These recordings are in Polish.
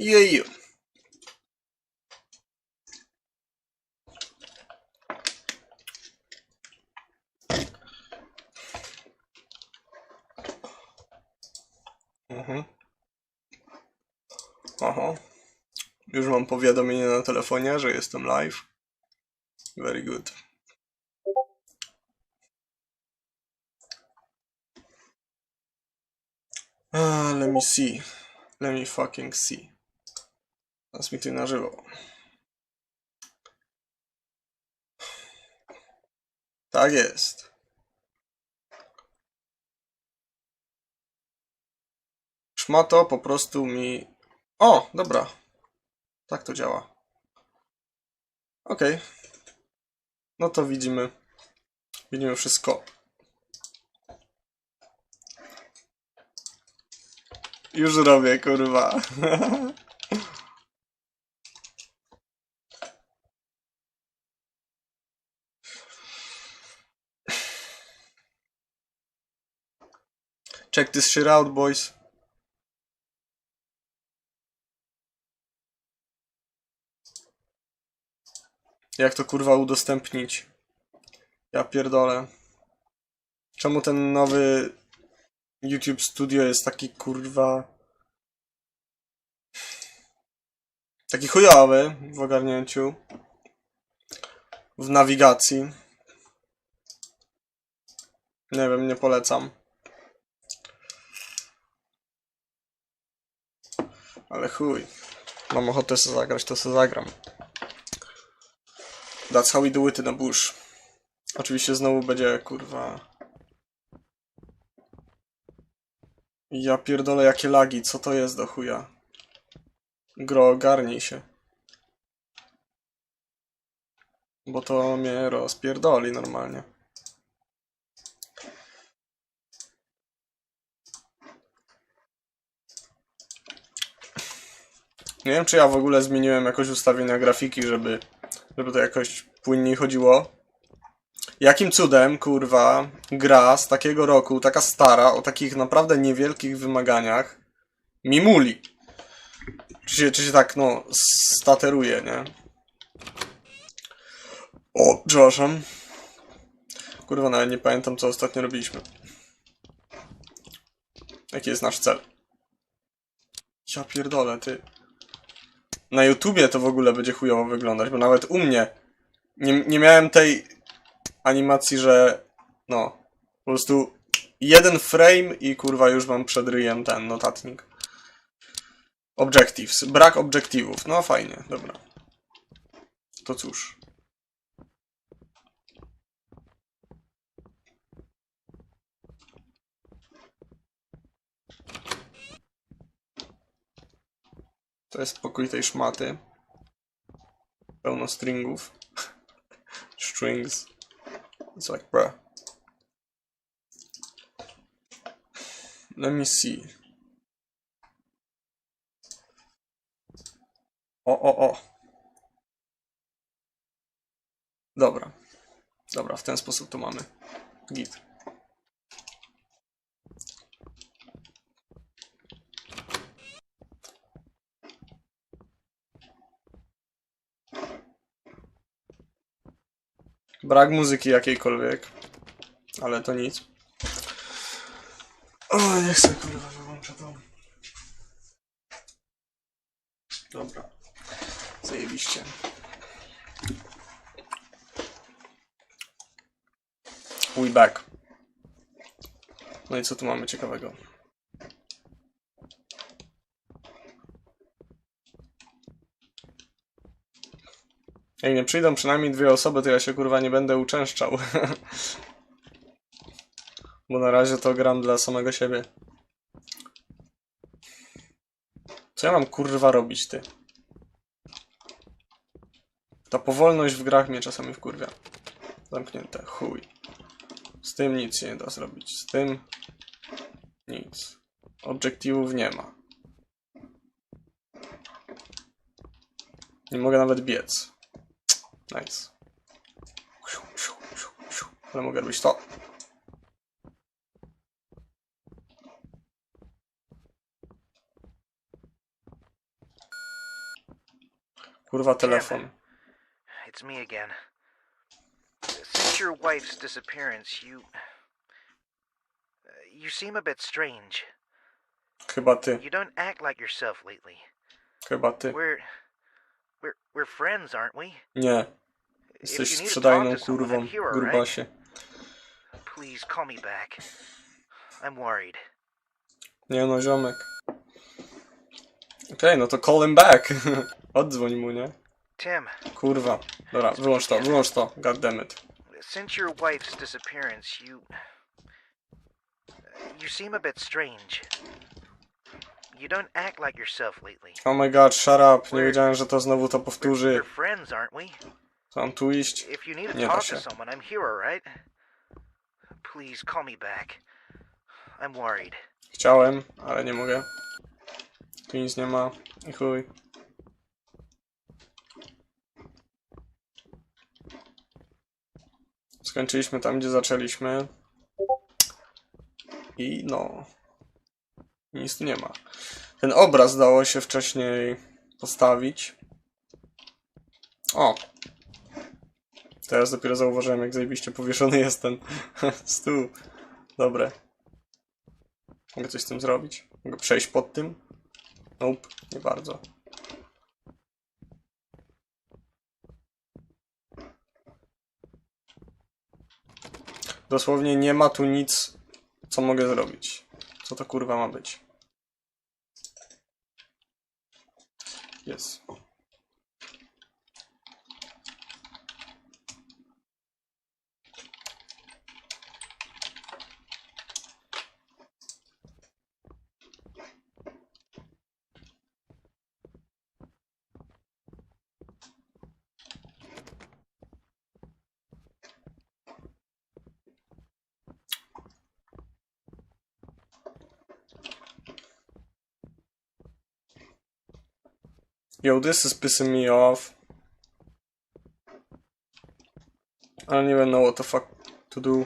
Jeju. Mhm. Aha. Już mam powiadomienie na telefonie, że jestem live. Very good. Ah, let me see. Let me fucking see. Teraz mi tu na żywo. Tak jest. Szmato po prostu mi... O, dobra. Tak to działa. Okej. No to widzimy. Widzimy wszystko. Już robię, kurwa. Check this shit out, boys. Jak to kurwa udostępnić? Ja pierdolę. Czemu ten nowy YouTube Studio jest taki kurwa. Taki chujowy w ogarnięciu. W nawigacji. Nie wiem, nie polecam. Ale chuj. Mam ochotę sobie zagrać, to sobie zagram. That's how we do it in a bush. Oczywiście znowu będzie kurwa. Ja pierdolę jakie lagi, co to jest do chuja? Gro, ogarnij się. Bo to mnie rozpierdoli normalnie. Nie wiem, czy ja w ogóle zmieniłem jakoś ustawienia grafiki, żeby, żeby to jakoś płynniej chodziło. Jakim cudem, kurwa, gra z takiego roku, taka stara, o takich naprawdę niewielkich wymaganiach, mimuli. Czy się, czy się tak, no, stateruje, nie? O, przepraszam. Kurwa, nawet nie pamiętam, co ostatnio robiliśmy. Jaki jest nasz cel? Ja pierdolę, ty. Na YouTubie to w ogóle będzie chujowo wyglądać, bo nawet u mnie nie, nie miałem tej animacji, że no, po prostu jeden frame i kurwa już mam przed ryjem ten notatnik. Objectives. Brak obiektywów. No fajnie, dobra. To cóż. To jest pokój tej szmaty. Pełno stringów. Strings. It's like, bruh. Let me see. O, o, o. Dobra. Dobra, w ten sposób to mamy. Git. Brak muzyki jakiejkolwiek. Ale to nic. O, nie chcę kurwa, wyłączę to. Dobra. Zajebiście. We back. No i co tu mamy ciekawego? Jak nie przyjdą przynajmniej dwie osoby, to ja się kurwa nie będę uczęszczał. Bo na razie to gram dla samego siebie. Co ja mam kurwa robić, ty? Ta powolność w grach mnie czasami wkurwia. Zamknięte, chuj. Z tym nic się nie da zrobić. Z tym nic. Obiektywów nie ma. Nie mogę nawet biec. Nice. Ale mogę robić to. Kurwa, telefon. It's me again. Since your wife's disappearance, you. uh, You seem a bit strange. Chyba ty, You don't act like yourself lately. chyba ty. We're. We're, we're friends, aren't we? Nie. Jesteś sprzedajną kurwą, grubasie. Nie no, ziomek. Okej, no to call him back. Odzwoń mu, nie? Tim, Kurwa. Dobra, wyłącz to, wyłącz to. God damn it. since your wife's disappearance, you. You seem a bit strange. You don't act like yourself lately. Oh my god, shut up. Nie wiedziałem, że to znowu to powtórzy. we're friends, aren't we? Mam tu iść? If you need to Nie da talk się. to someone, I'm here, alright? Please call me back. I'm worried. Chciałem, ale nie mogę. Tu nic nie ma. I chuj. Skończyliśmy tam, gdzie zaczęliśmy. I no. Nic tu nie ma. Ten obraz dało się wcześniej postawić. O! Teraz dopiero zauważyłem, jak zajebiście powieszony jest ten stół. Dobre. Mogę coś z tym zrobić? Mogę przejść pod tym? Nope, nie bardzo. Dosłownie nie ma tu nic, co mogę zrobić. Co to kurwa ma być? Jest. Yo, this is pissing me off. I don't even know what the fuck to do.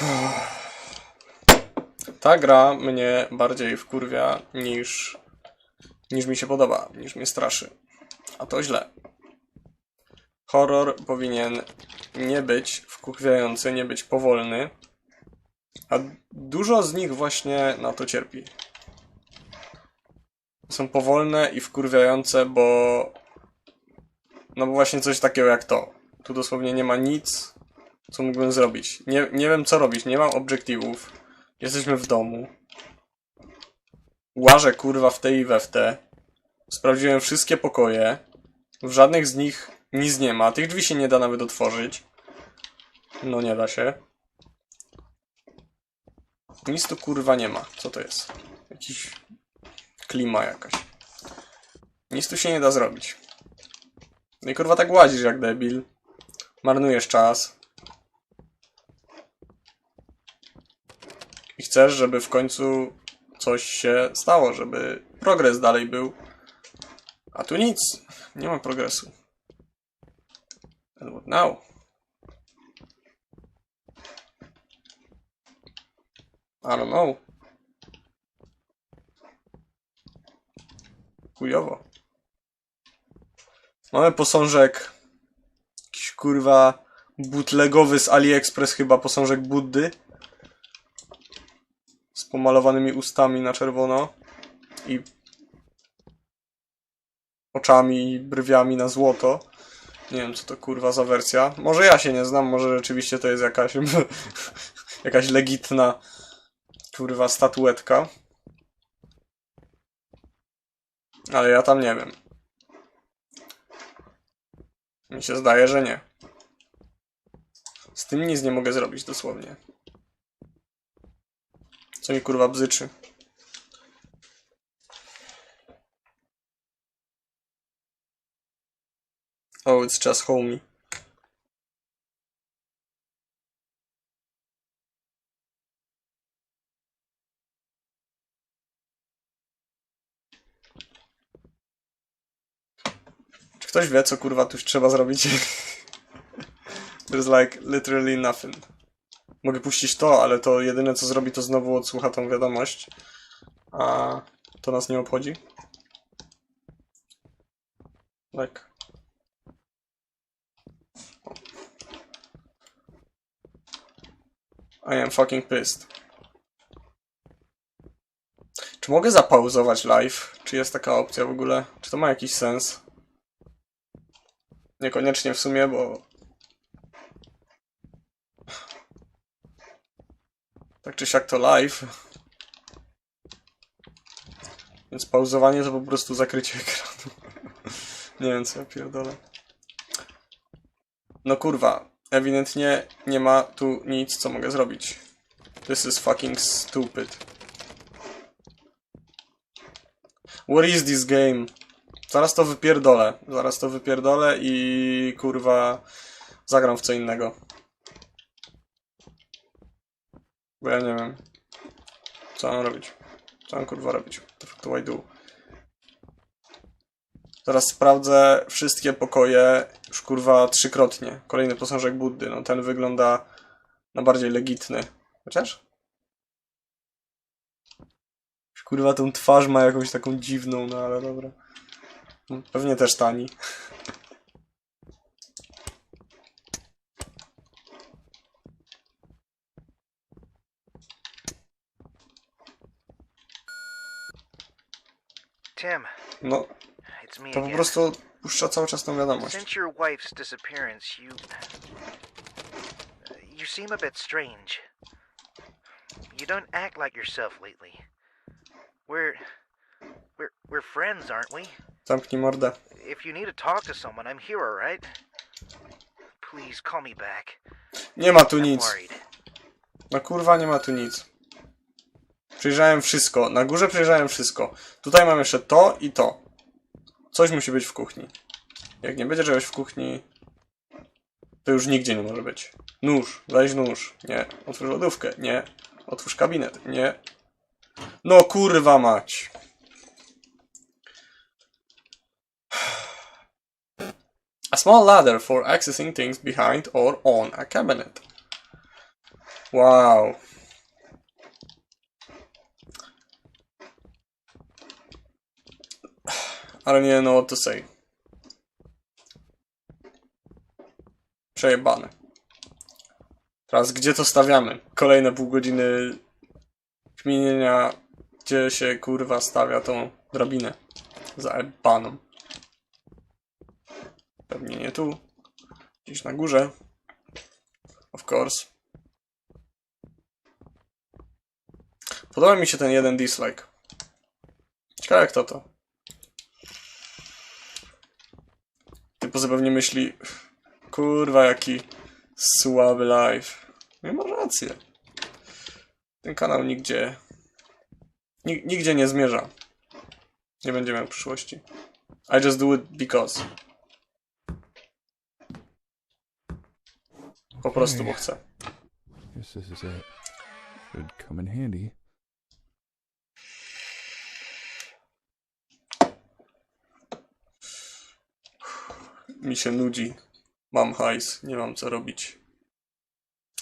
Ta gra mnie bardziej wkurwia niż, niż mi się podoba, niż mnie straszy. A to źle. Horror powinien nie być wkurwiający, nie być powolny, a dużo z nich właśnie na to cierpi. Są powolne i wkurwiające, bo no bo właśnie coś takiego jak to. Tu dosłownie nie ma nic, co mógłbym zrobić. Nie, nie wiem co robić, nie mam obiektywów. Jesteśmy w domu. Łażę kurwa w te i we w te. Sprawdziłem wszystkie pokoje. W żadnych z nich nic nie ma. Tych drzwi się nie da nawet otworzyć. No nie da się. Nic tu kurwa nie ma. Co to jest? Jakiś klima jakaś. Nic tu się nie da zrobić. No i kurwa tak łazisz jak debil. Marnujesz czas. I chcesz, żeby w końcu coś się stało, żeby progres dalej był. A tu nic. Nie ma progresu. What now? I don't know. Chujowo. Mamy posążek. Jakiś kurwa bootlegowy z AliExpress chyba posążek Buddy. Z pomalowanymi ustami na czerwono. I oczami i brwiami na złoto. Nie wiem, co to kurwa za wersja. Może ja się nie znam, może rzeczywiście to jest jakaś jakaś legitna kurwa statuetka. Ale ja tam nie wiem. Mi się zdaje, że nie. Z tym nic nie mogę zrobić dosłownie. Co mi kurwa bzyczy. Oh, it's just homie. Czy ktoś wie, co kurwa tu trzeba zrobić? There's like literally nothing. Mogę puścić to, ale to jedyne co zrobi, to znowu odsłucha tą wiadomość. A to nas nie obchodzi. Tak. I am fucking pissed. Czy mogę zapauzować live? Czy jest taka opcja w ogóle? Czy to ma jakiś sens? Niekoniecznie w sumie, bo Tak czy siak to live. Więc pauzowanie to po prostu zakrycie ekranu. nie wiem co ja pierdolę. No kurwa, ewidentnie nie ma tu nic co mogę zrobić. This is fucking stupid. What is this game? Zaraz to wypierdolę. Zaraz to wypierdolę i kurwa zagram w co innego. Bo ja nie wiem. Co mam robić? Co mam kurwa robić? What do I do? Teraz sprawdzę wszystkie pokoje już kurwa trzykrotnie. Kolejny posążek Buddy. No ten wygląda na bardziej legitny. Chociaż? Kurwa tą twarz ma jakąś taką dziwną, no ale dobra. No, Pewnie też tani. Tim, No, to po prostu puszcza cały czas tą wiadomość. Since your wife's disappearance, you. You seem a bit strange. You don't act like yourself lately. We're. We're, we're friends, aren't we? Zamknij mordę. If you need to talk to someone, I'm here, alright? Please call me back. Nie ma tu nic. No kurwa, nie ma tu nic. Przejrzałem wszystko. Na górze przejrzałem wszystko. Tutaj mam jeszcze to i to. Coś musi być w kuchni. Jak nie będzie czegoś w kuchni, to już nigdzie nie może być. Nóż. Weź nóż. Nie. Otwórz lodówkę. Nie. Otwórz kabinet. Nie. No kurwa mać. A small ladder for accessing things behind or on a cabinet. Wow. Ale nie know what to say. Przejebane. Teraz gdzie to stawiamy? Kolejne pół godziny kminienia, gdzie się kurwa stawia tą drabinę. Zaebaną. Pewnie nie tu. Gdzieś na górze. Of course. Podoba mi się ten jeden dislike. Ciekawe kto to. Typo zapewnie myśli, kurwa jaki słaby live. Nie ma rację. Ten kanał nigdzie, nig- nigdzie nie zmierza. Nie będzie miał przyszłości. I just do it because. Po prostu, bo chcę. Guess this is it. Should come in handy. Mi się nudzi. Mam hajs, nie mam co robić.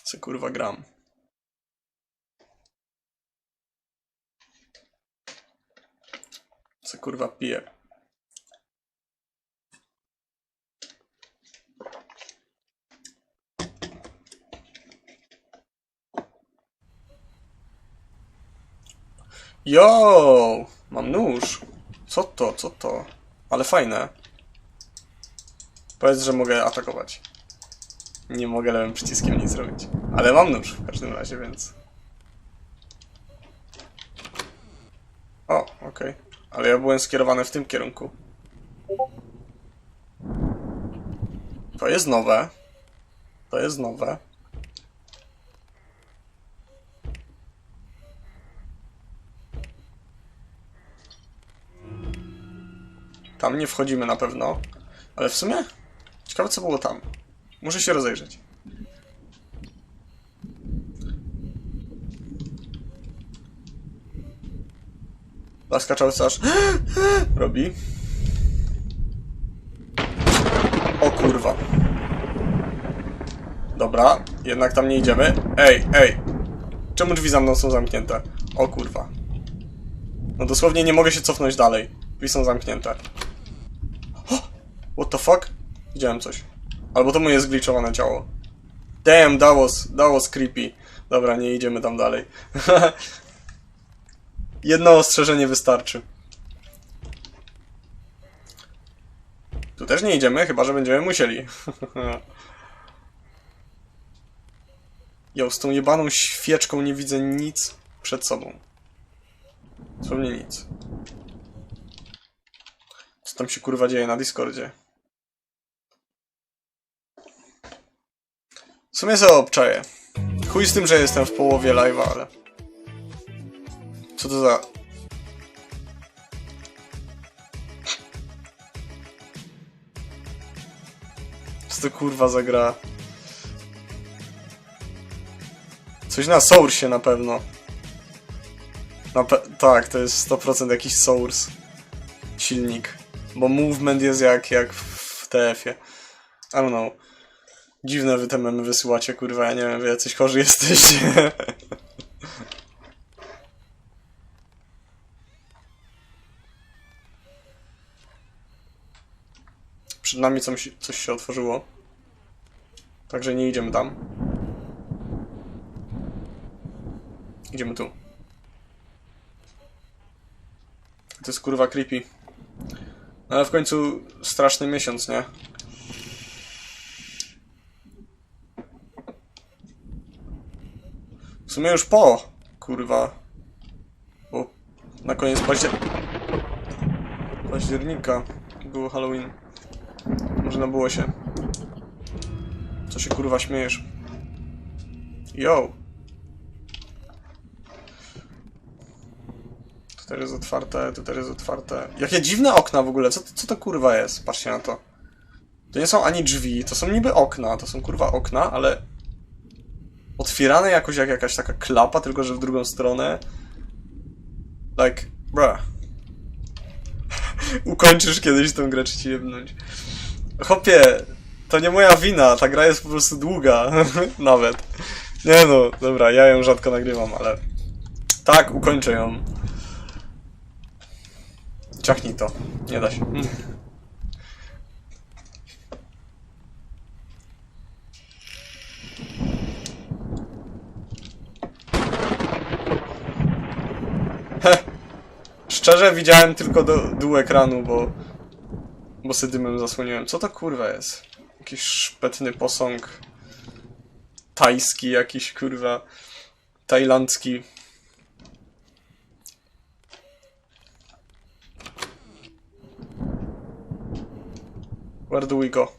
Se kurwa gram. Se kurwa piję. Yo! Mam nóż. Co to, co to? Ale fajne. Powiedz, że mogę atakować. Nie mogę lewym przyciskiem nic zrobić. Ale mam nóż w każdym razie, więc... O, okej. Ale ja byłem skierowany w tym kierunku. To jest nowe. To jest nowe. Tam nie wchodzimy na pewno. Ale w sumie Ciekawe co było tam. Muszę się rozejrzeć. Laska cały czas robi. O kurwa. Dobra, jednak tam nie idziemy. Ej, ej. Czemu drzwi za mną są zamknięte? O kurwa. No dosłownie nie mogę się cofnąć dalej. Drzwi są zamknięte. What the fuck? Widziałem coś. Albo to moje zgliczowane ciało. Damn, that was, creepy. Dobra, nie idziemy tam dalej. Jedno ostrzeżenie wystarczy. Tu też nie idziemy, chyba że będziemy musieli. Jo, z tą jebaną świeczką nie widzę nic przed sobą. Dosłownie nic. Co tam się kurwa dzieje na Discordzie? W sumie sobie obczaję. Chuj z tym, że jestem w połowie live'a, ale... Co to za... Co to kurwa za gra? Coś na Source na pewno. Na pe tak, to jest 100% jakiś Source. Silnik. Bo movement jest jak, jak w TF-ie. I don't know. Dziwne wy te memy wysyłacie, kurwa, ja nie wiem, wy jacyś chorzy jesteście. Przed nami coś, coś się otworzyło. Także nie idziemy tam. Idziemy tu. To jest kurwa creepy. No ale w końcu straszny miesiąc, nie? Sumie już po, kurwa. Bo na koniec paździer... października było Halloween. Może nabyło się. Co się kurwa śmiejesz? Yo! Tutaj jest otwarte, tutaj jest otwarte. Jakie dziwne okna w ogóle, co, co to kurwa jest? Patrzcie na to. To nie są ani drzwi, to są niby okna, to są kurwa okna, ale otwierane jakoś jak jakaś taka klapa, tylko że w drugą stronę. Like, bruh. Ukończysz kiedyś tę grę, czy ci jebnąć. Hopie, to nie moja wina, ta gra jest po prostu długa. Nawet. Nie no, dobra, ja ją rzadko nagrywam, ale... Tak, ukończę ją. Ciachnij to. Nie da się. Szczerze widziałem tylko do, dół ekranu, bo... Bo se dymem zasłoniłem. Co to kurwa jest? Jakiś szpetny posąg. Tajski jakiś kurwa. Tajlandzki. Where do we go?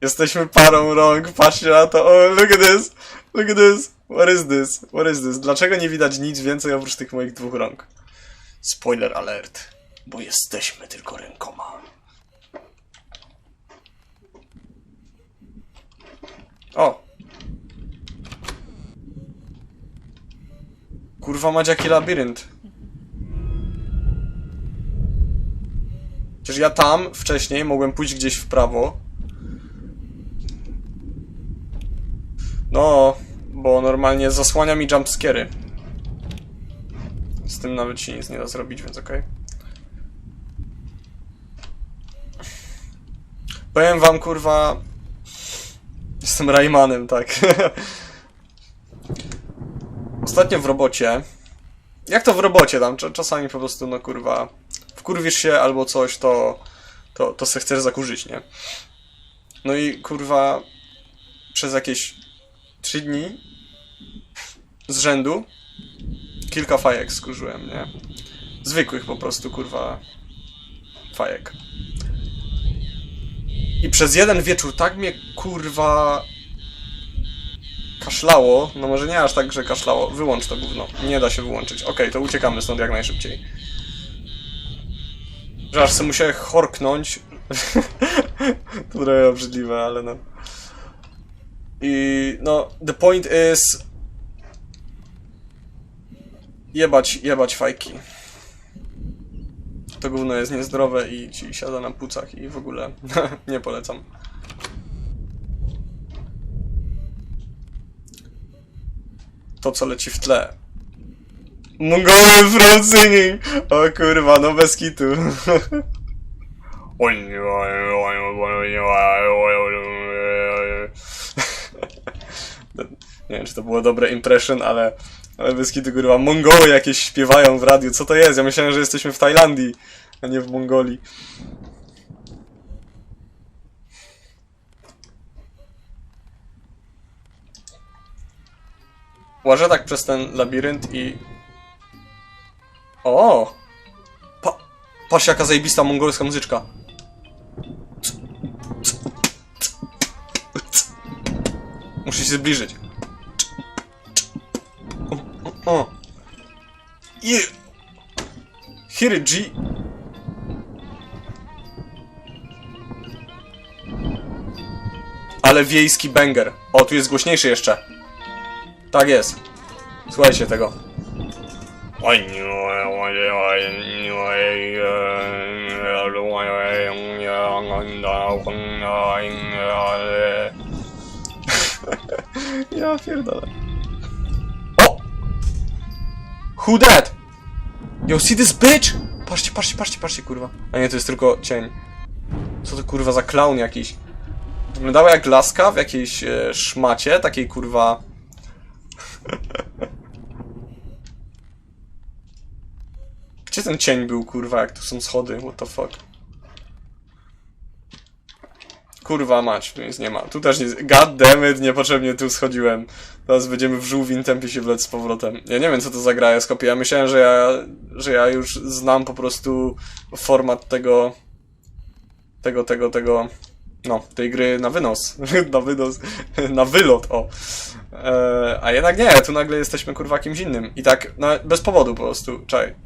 Jesteśmy parą rąk, patrzcie na to. Oh, look at this! Look at this! What is this? What is this? Dlaczego nie widać nic więcej oprócz tych moich dwóch rąk? Spoiler alert. Bo jesteśmy tylko rękoma. O! Kurwa mać jaki labirynt. Przecież ja tam wcześniej mogłem pójść gdzieś w prawo. No, bo normalnie zasłania mi jumpscary. Z tym nawet się nic nie da zrobić, więc okej. Powiem wam, kurwa... Jestem Raymanem, tak. Ostatnio w robocie... Jak to w robocie tam? Cz- Czasami po prostu, no kurwa... Wkurwisz się albo coś, to... To, to se chcesz zakurzyć, nie? No i kurwa... Przez jakieś trzy dni z rzędu kilka fajek skurzyłem, nie? Zwykłych po prostu, kurwa, fajek. I przez jeden wieczór tak mnie, kurwa, kaszlało, no może nie aż tak, że kaszlało, wyłącz to gówno, nie da się wyłączyć. Okej, to uciekamy stąd jak najszybciej. Że aż sobie musiałem chorknąć. to trochę obrzydliwe, ale no. I no, the point is. Jebać, jebać fajki. to gówno jest niezdrowe i ci siada na płucach i w ogóle nie polecam. To, co leci w tle. Mongolian from singing! O kurwa, no bez kitu. Nie wiem, czy to było dobre impression, ale, ale kitu, kurwa, Mongoły jakieś śpiewają w radiu. Co to jest? Ja myślałem, że jesteśmy w Tajlandii, a nie w Mongolii. Łażę tak przez ten labirynt i... O! Pa... Patrz jaka zajebista mongolska muzyczka. Muszę się zbliżyć. O, o. I... Here G. Ale wiejski banger. O, tu jest głośniejszy jeszcze. Tak jest. Słuchajcie tego. Ja pierdolę. Who that? Yo, see this bitch? Patrzcie, patrzcie, patrzcie, patrzcie, kurwa. A nie, to jest tylko cień. Co to kurwa za clown jakiś? Wyglądała jak laska w jakiejś e, szmacie, takiej kurwa... Gdzie ten cień był, kurwa, jak tu są schody? What the fuck? Kurwa mać, tu nic nie ma. Tu też nic... God damn it, niepotrzebnie tu schodziłem. Teraz będziemy w żółwim tempie się wlec z powrotem. Ja nie wiem, co to za gra jest kopia. Ja myślałem, że ja, że ja już znam po prostu format tego... Tego, tego, tego... No, tej gry na wynos. na wynos. na wylot, o. E, a jednak nie, tu nagle jesteśmy kurwa kimś innym. I tak, no, bez powodu po prostu. Czaj.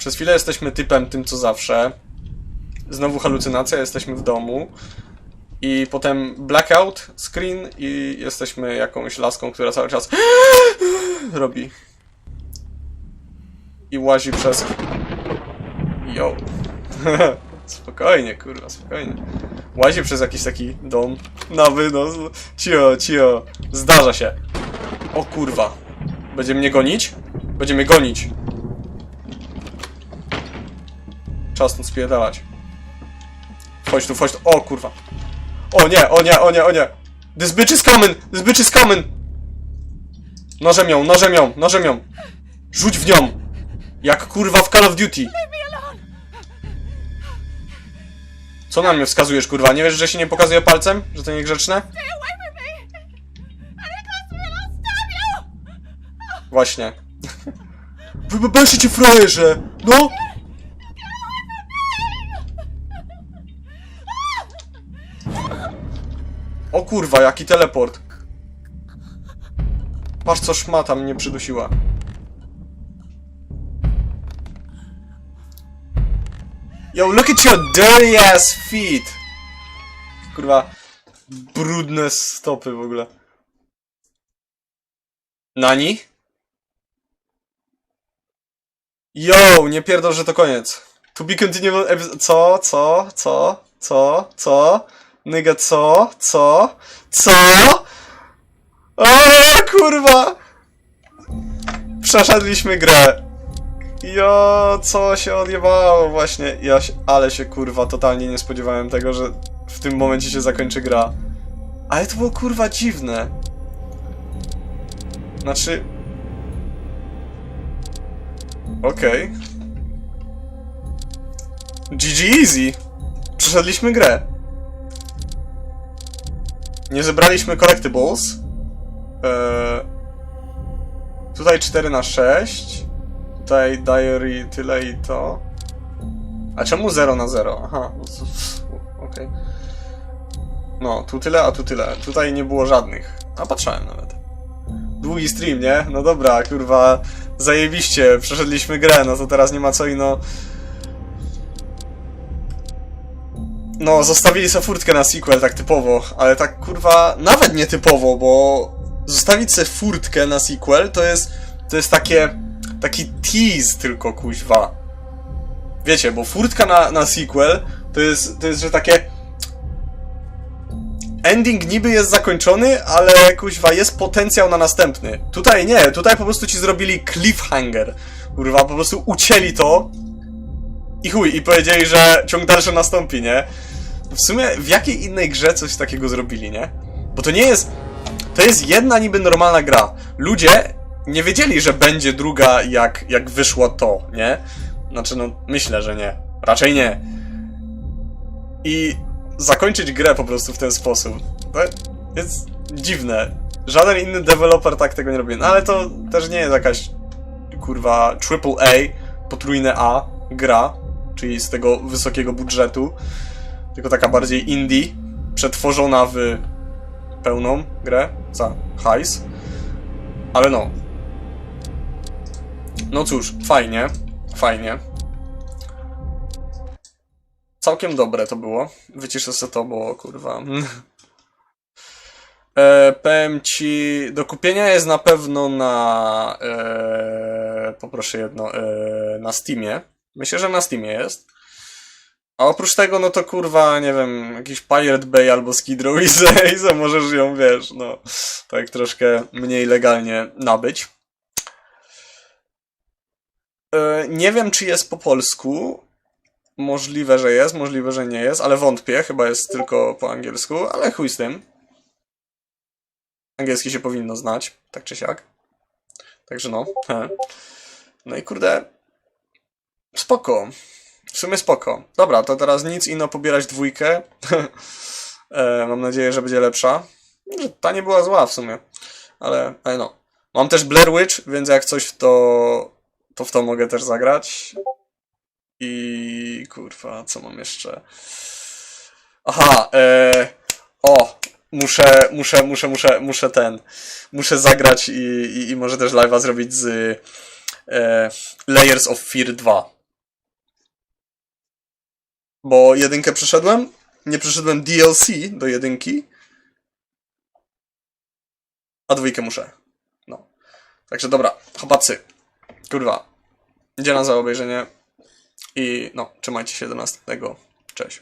Przez chwilę jesteśmy typem tym, co zawsze. Znowu halucynacja, jesteśmy w domu. I potem blackout screen i jesteśmy jakąś laską, która cały czas robi. I łazi przez... Yo. spokojnie, kurwa, spokojnie. Łazi przez jakiś taki dom. Na wynos. Cio, cio. Zdarza się. O kurwa. Będzie mnie gonić? Będzie mnie gonić. Czas tu spierdalać. Chodź tu, chodź tu. O kurwa. O nie, o nie, o nie, o nie. This bitch is coming! This bitch is coming! Nożem ją, nożem ją, nożem ją. Rzuć w nią. Jak kurwa w Call of Duty. Co na mnie wskazujesz, kurwa? Nie wiesz, że się nie pokazuje palcem? Że to niegrzeczne? Właśnie. Wybebeszy cię frajerze! No! O kurwa, jaki teleport. Patrz co szmata mnie przydusiła. Yo, look at your dirty ass feet! Kurwa, brudne stopy w ogóle. Nani? Yo, nie pierdol, że to koniec. To be continued Co? Co? Co? Co? Co? Nyga, co? Co? Co? O, kurwa! Przeszedliśmy grę. Jo, co się odjebało właśnie. Ja się, ale się kurwa totalnie nie spodziewałem tego, że w tym momencie się zakończy gra. Ale to było kurwa dziwne. Znaczy... Okej. GG Easy. Przeszedliśmy grę. Nie zebraliśmy collectibles. Eee, tutaj 4 na 6 Tutaj diary tyle i to. A czemu 0 na 0? Aha, no okej. No, tu tyle, a tu tyle. Tutaj nie było żadnych. A patrzałem nawet. Długi stream, nie? No dobra, kurwa, zajebiście, przeszedliśmy grę, no to teraz nie ma co ino... No, zostawili sobie furtkę na sequel, tak typowo, ale tak kurwa, nawet nie typowo, bo zostawić sobie furtkę na sequel to jest to jest takie, taki tease tylko, kuźwa. Wiecie, bo furtka na, na sequel to jest, to jest, że takie ending niby jest zakończony, ale kuźwa jest potencjał na następny. Tutaj nie, tutaj po prostu ci zrobili cliffhanger. Kurwa, po prostu ucięli to i chuj, i powiedzieli, że ciąg dalszy nastąpi, nie? W sumie w jakiej innej grze coś takiego zrobili, nie? Bo to nie jest. To jest jedna niby normalna gra. Ludzie nie wiedzieli, że będzie druga, jak, jak wyszło to, nie? Znaczy, no, myślę, że nie. Raczej nie. I zakończyć grę po prostu w ten sposób. To jest dziwne. Żaden inny deweloper tak tego nie robi. No ale to też nie jest jakaś kurwa AAA, potrójne A gra, czyli z tego wysokiego budżetu, tylko taka bardziej indie, przetworzona w pełną grę za hajs. Ale no. No cóż, fajnie, fajnie. Całkiem dobre to było. Wyciszę sobie to, bo kurwa. E, powiem ci, do kupienia jest na pewno na. E, poproszę jedno. E, na Steamie. Myślę, że na Steamie jest. A oprócz tego, no to kurwa, nie wiem, jakiś Pirate Bay albo Skid Row i se, i se możesz ją, wiesz, no, tak troszkę mniej legalnie nabyć. E, nie wiem, czy jest po polsku. Możliwe, że jest, możliwe, że nie jest, ale wątpię, chyba jest tylko po angielsku, ale chuj z tym. Angielski się powinno znać, tak czy siak. Także no. No i kurde. Spoko. W sumie spoko. Dobra, to teraz nic inno pobierać dwójkę. e, mam nadzieję, że będzie lepsza. Że Ta nie była zła w sumie. Ale, no. Mam też Blair Witch, więc jak coś to, to w to mogę też zagrać. I kurwa, co mam jeszcze? Aha, e, o, muszę, muszę, muszę, muszę, muszę ten, muszę zagrać i, i, i może też live'a zrobić z e, Layers of Fear 2. Bo jedynkę przeszedłem, nie przeszedłem DLC do jedynki, a dwójkę muszę. No. Także dobra, chłopacy, kurwa, na za obejrzenie i no, trzymajcie się do następnego. Cześć.